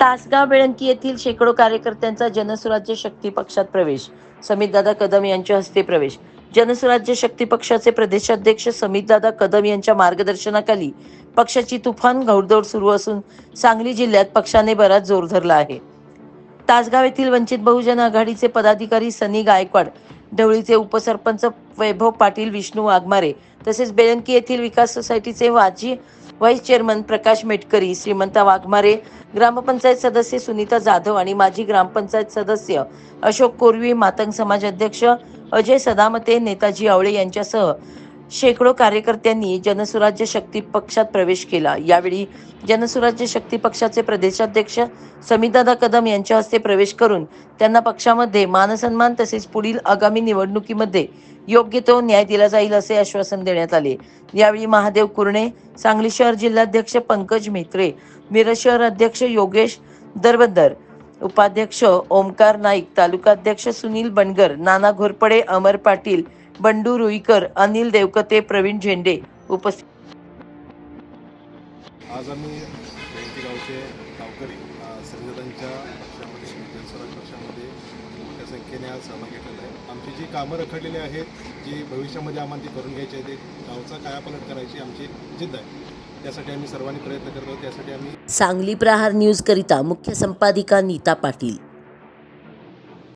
तासगाव बेळंकी येथील शेकडो कार्यकर्त्यांचा जनसुराज्य शक्ती पक्षात प्रवेश. समितदादा कदम यांच्या हस्ते प्रवेश. जनसुराज्य शक्ती पक्षाचे प्रदेशाध्यक्ष समितदादा कदम यांच्या मार्गदर्शनाखाली पक्षाची तुफान घौडदौड सुरू असून सांगली जिल्ह्यात पक्षाने बराच जोर धरला आहे. तासगाव येथील वंचित बहुजन आघाडीचे पदाधिकारी सनी गायकवाड ढवळीचे उपसरपंच वैभव पाटील विष्णू वाघमारे तसेच बेळंकी येथील विकास सोसायटीचे वाजी व्हाईस चेअरमन प्रकाश मेटकरी श्रीमंता वाघमारे ग्रामपंचायत सदस्य सुनीता जाधव आणि माजी ग्रामपंचायत सदस्य अशोक कोरवी मातंग समाज अध्यक्ष अजय सदामते नेताजी आवळे यांच्यासह शेकडो कार्यकर्त्यांनी जनसुराज्य शक्ती पक्षात प्रवेश केला. यावेळी जनसुराज्य शक्ती पक्षाचे प्रदेशाध्यक्ष समितादा कदम यांच्या हस्ते प्रवेश करून त्यांना पक्षामध्ये मानसन्मान तसेच पुढील आगामी निवडणुकीमध्ये योग्य तो न्याय दिला जाईल असे आश्वासन देण्यात आले. यावेळी महादेव कुरणे सांगली शहर जिल्हाध्यक्ष पंकज मेत्रे मिरज शहर अध्यक्ष योगेश दरबंदर उपाध्यक्ष ओमकार नाईक तालुकाध्यक्ष सुनील बनगर नाना घोरपडे अमर पाटील बंडू रुईकर अनिल देवकते प्रवीण झेंडे उपस्थित आज आम्ही जयंती गावचे गावकरी संघटनांच्या पक्षामध्ये जनस्वराज पक्षामध्ये मोठ्या संख्येने आज सहभाग घेतलेला आहे आमची जी कामं रखडलेली आहेत जी भविष्यामध्ये आम्हाला ती करून घ्यायची आहे ते गावचा कायापालट करायची आमची जिद्द आहे. त्यासाठी आम्ही सर्वांनी प्रयत्न करतो त्यासाठी आम्ही सांगली प्रहार न्यूज करिता मुख्य संपादिका नीता पाटील.